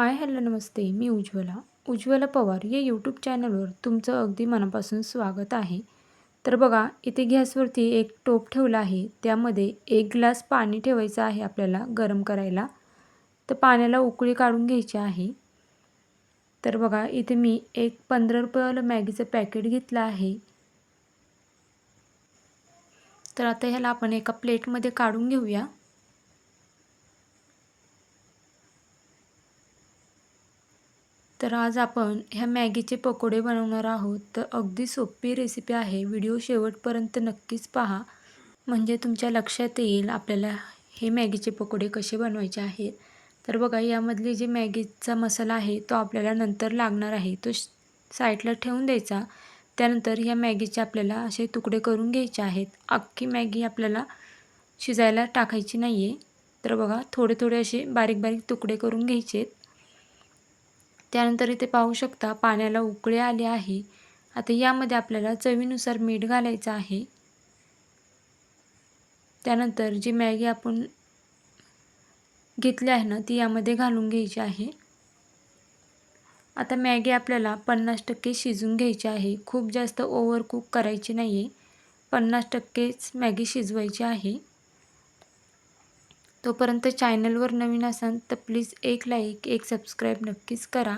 Hi hello namaste. मी उज्ज्वला. उज्ज्वला पवार या YouTube चॅनलवर तुमचं अगदी मनापासून स्वागत आहे. तर बघा इथे गॅसवरती एक टोप ठेवला आहे. त्यामध्ये एक ग्लास पाणी ठेवायचं आहे आपल्याला गरम करायला. तर पाण्याला उकळी काढून घ्यायची आहे. तर बघा इथे मी एक पंधरा रुपयावालं मॅगीचं पॅकेट घेतलं आहे. तर आता ह्याला आपण एका प्लेटमध्ये काढून घेऊया. तर आज आपण ह्या मॅगीचे पकोडे बनवणार आहोत. तर अगदी सोपी रेसिपी आहे. व्हिडिओ शेवटपर्यंत नक्कीच पहा. म्हणजे तुमच्या लक्षात येईल आपल्याला हे मॅगीचे पकोडे कसे बनवायचे आहेत. तर बघा यामधले जे मॅगीचा मसाला आहे तो आपल्याला नंतर लागणार आहे. तो साईडला ठेवून द्यायचा. त्यानंतर ह्या मॅगीचे आपल्याला असे तुकडे करून घ्यायचे आहेत. अख्खी मॅगी आपल्याला शिजायला टाकायची नाही आहे तर बघा थोडे थोडे असे बारीक बारीक तुकडे करून घ्यायचे आहेत त्यानंतर इथे पाहू शकता पाण्याला उकळे आले आहे. आता यामध्ये आपल्याला चवीनुसार मीठ घालायचं आहे. त्यानंतर जी मॅगी आपण घेतली आहे ना ती यामध्ये घालून घ्यायची आहे. आता मॅगी आपल्याला पन्नास टक्के शिजून घ्यायची आहे. खूप जास्त ओव्हर कुक करायची नाही आहे पन्नास टक्केच मॅगी शिजवायची आहे. तोपर्यंत चॅनलवर नवीन असाल तर प्लीज एक लाईक एक सबस्क्राईब नक्कीच करा.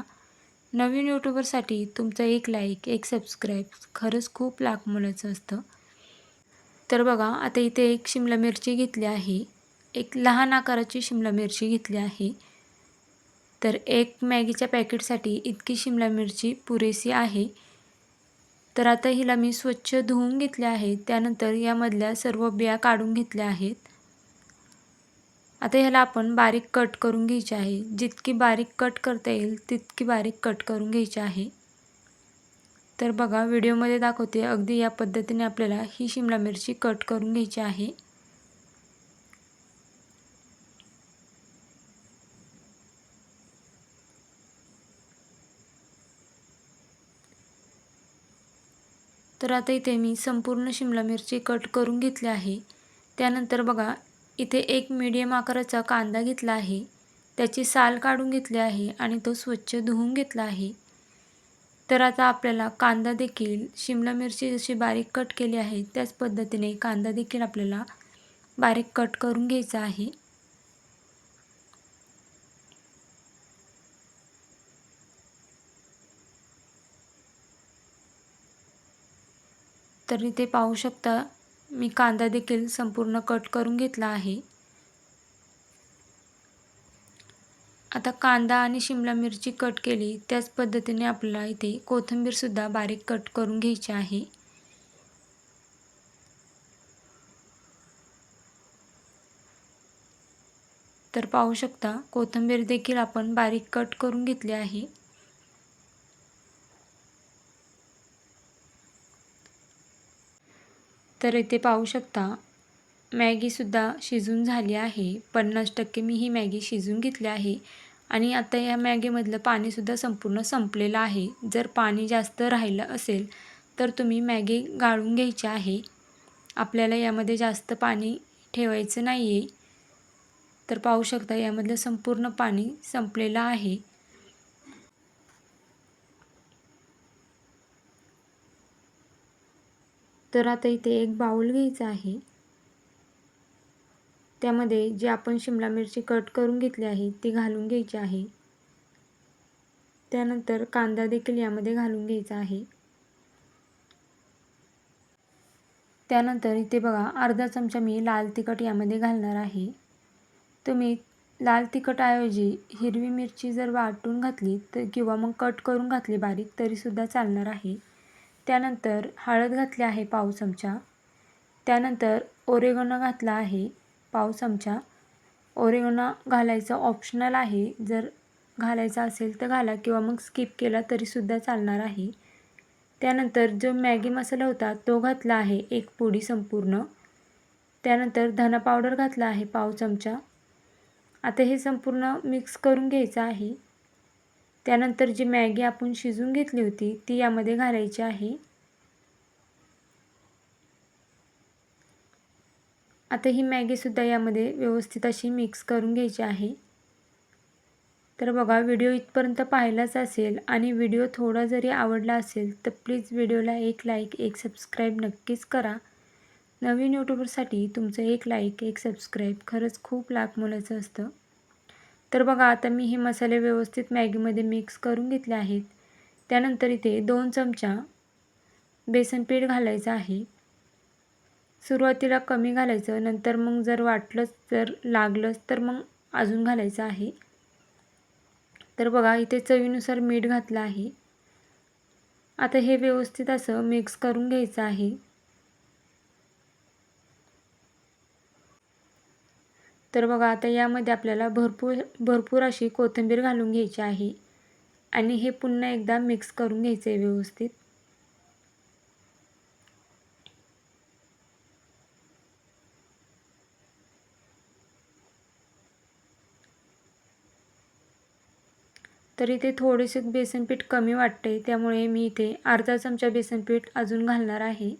नवीन यूट्यूबरसाठी तुमचं एक लाईक एक सबस्क्राईब खरंच खूप लाख मुलाचं असतं. तर बघा आता इथे एक शिमला मिरची घेतली आहे. एक लहान आकाराची शिमला मिरची घेतली आहे. तर एक मॅगीच्या पॅकेटसाठी इतकी शिमला मिरची पुरेशी आहे. तर आता हिला मी स्वच्छ धुवून घेतले आहे त्यानंतर यामधल्या सर्व बिया काढून घेतल्या आहेत. आता ह्याला आपण बारीक कट करून घ्यायचे आहे. जितकी बारीक कट करता येईल तितकी बारीक कट करून घ्यायची आहे. तर बघा व्हिडिओमध्ये दाखवते. अगदी या पद्धतीने आपल्याला ही शिमला मिरची कट करून घ्यायची आहे. तर आता इथे मी संपूर्ण शिमला मिरची कट करून घेतली आहे. त्यानंतर बघा इथे एक मीडियम आकाराचा कांदा घेतला आहे. त्याची साल काढून घेतली आहे आणि तो स्वच्छ धुवून घेतला आहे. तर आता आपल्याला कांदा देखील शिमला मिरची जशी बारीक कट केली आहे त्याच पद्धतीने कांदा देखील आपल्याला बारीक कट करून घ्यायचा आहे. तर इथे पाहू शकता मी कांदा देखील संपूर्ण कट करून घेतला आहे. आता कांदा आणि शिमला मिरची कट केली. त्याच पद्धतीने आपल्याला इथे कोथिंबीरसुद्धा बारीक कट करून घ्यायची आहे. तर पाहू शकता कोथिंबीर देखील आपण बारीक कट करून घेतली आहे. तर इथे पाहू शकता मॅगीसुद्धा शिजून झाली आहे. पन्नास टक्के मी ही मॅगी शिजून घेतली आहे. आणि आता या मॅगीमधलं पाणीसुद्धा संपूर्ण संपलेलं आहे. जर पाणी जास्त राहिलं असेल तर तुम्ही मॅगी गाळून घ्यायची आहे. आपल्याला यामध्ये जास्त पाणी ठेवायचं नाही आहे तर पाहू शकता यामधलं संपूर्ण पाणी संपलेलं आहे. तर आता इथे एक बाऊल घ्यायचा आहे. त्यामध्ये जे आपण शिमला मिरची कट करून घेतली आहे ती घालून घ्यायची आहे. त्यानंतर कांदा देखील यामध्ये घालून घ्यायचा आहे. त्यानंतर इथे बघा अर्धा चमचा मी लाल तिखट यामध्ये घालणार आहे. तुम्ही लाल तिखटऐवजी हिरवी मिरची जर वाटून घातली तर किंवा मग कट करून घातली बारीक तरीसुद्धा चालणार आहे. त्यानंतर हळद घातली आहे पाव चमचा. त्यानंतर ओरेगोना घातला आहे पाव चमचा. ओरेगोना घालायचं ऑप्शनल आहे. जर घालायचा असेल तर घाला किंवा मग स्किप केला तरीसुद्धा चालणार आहे. त्यानंतर जो मॅगी मसाला होता तो घातला आहे एक पोडी संपूर्ण. त्यानंतर धना पावडर घातला आहे पाव चमचा. आता हे संपूर्ण मिक्स करून घ्यायचं आहे. त्यानंतर जी मॅगी आपण शिजून घेतली होती ती यामध्ये घालायची आहे. आता ही मॅगीसुद्धा यामध्ये व्यवस्थित अशी मिक्स करून घ्यायची आहे. तर बघा व्हिडिओ इथपर्यंत पाहिलाच असेल आणि व्हिडिओ थोडा जरी आवडला असेल तर प्लीज व्हिडिओला एक लाईक एक सबस्क्राईब नक्कीच करा. नवीन यूट्यूबरसाठी तुमचं एक लाईक एक सबस्क्राईब खरंच खूप लाख मोलाचं असतं. तर बघा आता मी हे मसाले व्यवस्थित मॅगीमध्ये मिक्स करून घेतले आहेत. त्यानंतर इथे दोन चमचा बेसन पीठ घालायचं आहे. सुरुवातीला कमी घालायचं नंतर मग जर वाटलंच जर लागलंच तर मग अजून घालायचं आहे. तर बघा इथे चवीनुसार मीठ घातलं आहे. आता हे व्यवस्थित असं मिक्स करून घ्यायचं आहे. तर बघा आता यामध्ये आपल्याला भरपूर भरपूर अशी कोथिंबीर घालून घ्यायची आहे. आणि हे पुन्हा एकदा मिक्स करून घ्यायचं आहे व्यवस्थित. तर इथे थोडेसे बेसनपीठ कमी वाटते त्यामुळे मी इथे अर्धा चमचा बेसनपीठ अजून घालणार आहे.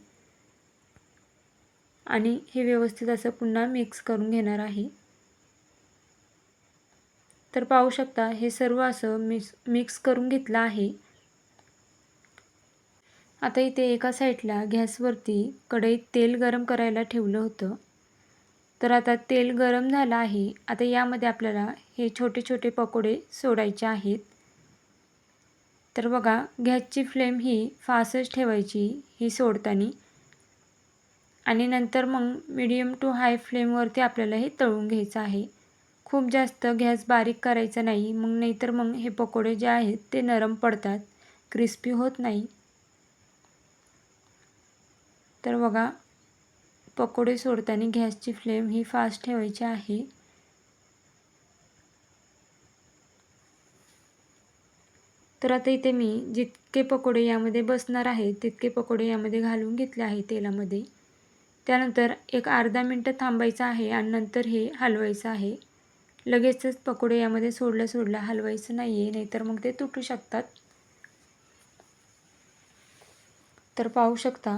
आणि हे व्यवस्थित असं पुन्हा मिक्स करून घेणार आहे. तर पाहू शकता हे सर्व असं मिक्स मिक्स करून घेतलं आहे. आता इथे एका साईडला गॅसवरती कढईत तेल गरम करायला ठेवलं होतं. तर आता तेल गरम झालं आहे. आता यामध्ये आपल्याला हे छोटे छोटे पकोडे सोडायचे आहेत. तर बघा गॅसची फ्लेम ही फास्टच ठेवायची ही सोडताना. आणि नंतर मग मीडियम टू हाय फ्लेमवरती आपल्याला हे तळून घ्यायचं आहे. खूप जास्त गॅस बारीक करायचा नाही मग नाहीतर मग हे पकोडे जे आहेत ते नरम पडतात क्रिस्पी होत नाही. तर बघा पकोडे सोडताना गॅसची फ्लेम ही फास्ट ठेवायची आहे. तर आता इथे मी जितके पकोडे यामध्ये बसणार आहेत तितके पकोडे यामध्ये घालून घेतले आहे तेलामध्ये. त्यानंतर एक अर्धा मिनटं थांबायचं आहे आणि नंतर हे हलवायचं आहे. लगेचच पकोडे यामध्ये सोडलं सोडलं हलवायचं नाही आहे नाहीतर मग ते तुटू शकतात. तर पाहू शकता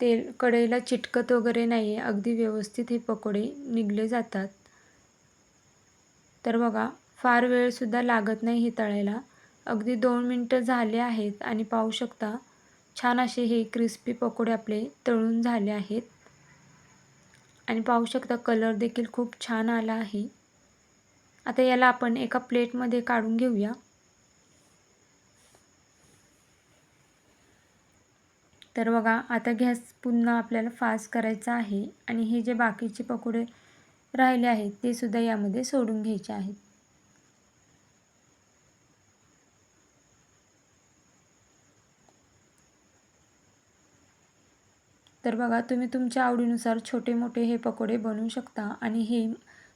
तेल कढईला चिटकत वगैरे नाही आहे अगदी व्यवस्थित हे पकोडे निघले जातात. तर बघा फार वेळसुद्धा लागत नाही हे तळायला. अगदी दोन मिनटं झाले आहेत आणि पाहू शकता छान असे हे क्रिस्पी पकोडे आपले तळून झाले आहेत. आणि पाहू शकता कलर देखील खूप छान आला आहे. आता याला आपण एका प्लेटमध्ये काढून घेऊया. तर बघा आता गॅस पुन्हा आपल्याला फास्ट करायचा आहे आणि हे जे बाकीचे पकोडे राहिले आहेत ते सुद्धा यामध्ये सोडून घ्यायचे आहेत. तर बघा तुम्ही तुमच्या आवडीनुसार छोटे मोठे हे पकोडे बनवू शकता आणि हे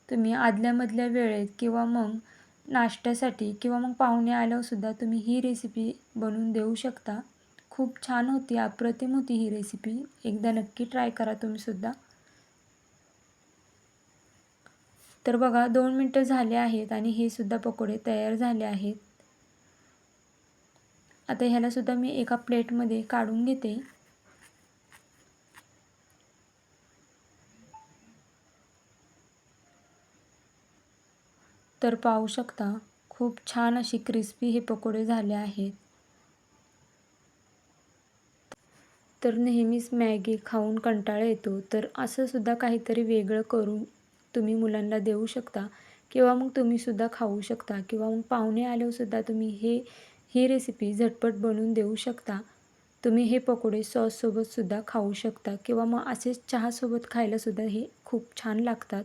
तुम्ही आदल्यामधल्या वेळेत किंवा मग नाश्त्यासाठी किंवा मग पाहुणे आल्यावरसुद्धा तुम्ही ही रेसिपी बनवून देऊ शकता. खूप छान होती अप्रतिम होती ही रेसिपी एकदा नक्की ट्राय करा तुम्हीसुद्धा तर बघा दोन मिनटं झाले आहेत आणि हे सुद्धा पकोडे तयार झाले आहेत. आता ह्यालासुद्धा मी एका प्लेटमध्ये काढून घेते. तर पाहू शकता खूप छान अशी क्रिस्पी हे पकोडे झाले आहेत. तर नेहमीच मॅगी खाऊन कंटाळा येतो. तर असं सुद्धा काहीतरी वेगळं करून तुम्ही मुलांना देऊ शकता किंवा मग तुम्हीसुद्धा खाऊ शकता किंवा मग पाहुणे आल्यावरसुद्धा तुम्ही हे ही रेसिपी झटपट बनवून देऊ शकता. तुम्ही हे पकोडे सॉससोबतसुद्धा खाऊ शकता किंवा मग असेच चहासोबत खायलासुद्धा हे खूप छान लागतात.